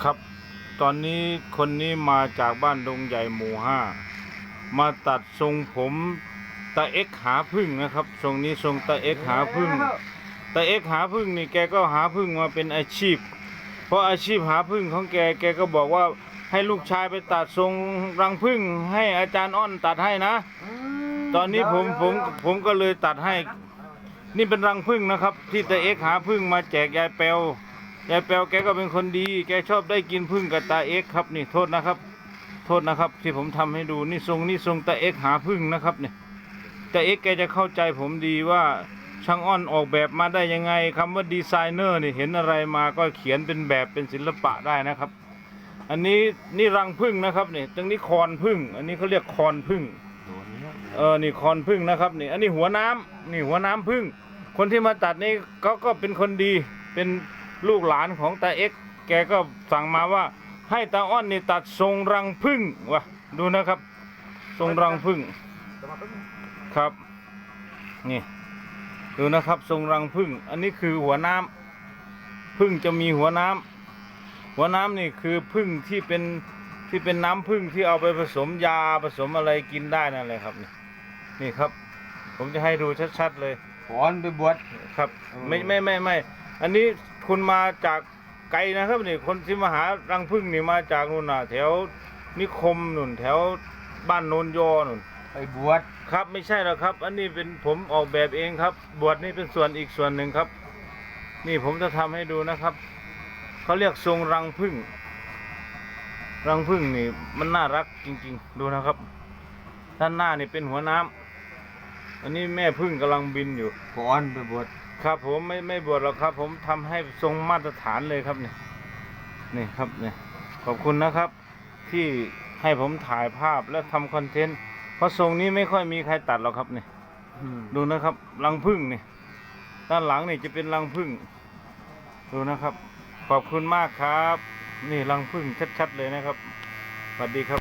ครับ ตอนนี้คนนี้มาจากบ้านดงใหญ่หมู่ห้ามาตัดทรงผมตาเอ็กหาพึ่งนะครับ ทรงนี้ทรงตาเอ็กหาพึ่งตาเอ็กหาพึ่งนี่แกก็หาพึ่งมาเป็นอาชีพ เพราะอาชีพหาพึ่งของแกแกก็บอกว่าให้ลูกชายไปตัดทรงรังพึ่งให้อาจารย์อ้อนตัดให้นะ ตอนนี้ผมผมผมก็เลยตัดให้ นี่เป็นรังพึ่งนะครับ ที่ตาเอ็กหาพึ่งมาแจกยายแปว ยายแปวแกก็เป็นคนดี แกชอบได้กินพึ่งกับตาเอ็กครับนี่โทษนะครับ โทษนะครับ ที่ผมทำให้ดูนี่ทรงนี่ทรงตาเอ็กหาพึ่งนะครับเนี่ยตาเอ็กแกจะเข้าใจผมดีว่าช่างอ้อนออกแบบมาได้ยังไงคำว่าดีไซเนอร์นี่เห็นอะไรมาก็เขียนเป็นแบบเป็นศิลปะได้นะครับ อันนี้นี่รังพึ่งนะครับนี่ตรงนี้คอนพึ่ง อันนี้เขาเรียกคอนพึ่งเออนี่คอนพึ่งนะครับนี่อันนี้หัวน้ำนี่หัวน้ำพึ่ง คนที่มาตัดนี่ก็ก็เป็นคนดีเป็น ลูกหลานของตาเอ็กแกก็สั่งมาว่า ให้ตาอ้อนนี่ตัดทรงรังพึ่งวะดูนะครับ ทรงรังพึ่งครับ นี่ ดูนะครับ ทรงรังพึ่ง อันนี้คือหัวน้ำพึ่งจะมีหัวน้ำหัวน้ำนี่คือพึ่งที่เป็นที่เป็นน้ำพึ่งที่เอาไปผสมยาผสมอะไรกินได้นั่นเลยครับนี่นี่ครับ ผมจะให้ดูชัดๆเลยขอนไปบวชครับเออไม่ไม่ไม่ไม่ อันนี้คุณมาจากไกลนะครับนี่คนที่มาหารังพึ่งนี่มาจากนู่นน่ะ แถวนิคมนู่นแถวบ้านโนนยอนู่นไปบวชครับไม่ใช่หรอกครับ อันนี้เป็นผมออกแบบเองครับ บวชนี่เป็นส่วนอีกส่วนหนึ่งครับ นี่ผมจะทำให้ดูนะครับเขาเรียกทรงรังพึ่ง รังพึ่งนี่มันน่ารักจริง ๆ ดูนะครับด้านหน้านี่เป็นหัวน้ำอันนี้แม่พึ่งกำลังบินอยู่ขอนไปบวช ครับผมไม่ไม่บวชหรอกครับ ผมทำให้ทรงมาตรฐานเลยครับเนี่ยนี่ครับเนี่ยขอบคุณนะครับ ที่ให้ผมถ่ายภาพและทำคอนเทนต์เพราะทรงนี้ไม่ค่อยมีใครตัดหรอกครับเนี่ยดูนะครับรังพึ่งนี่ด้านหลังนี่จะเป็นรังพึ่ง ดูนะครับ ขอบคุณมากครับ นี่รังพึ่งชัด ๆ เลยนะครับสวัสดีครับ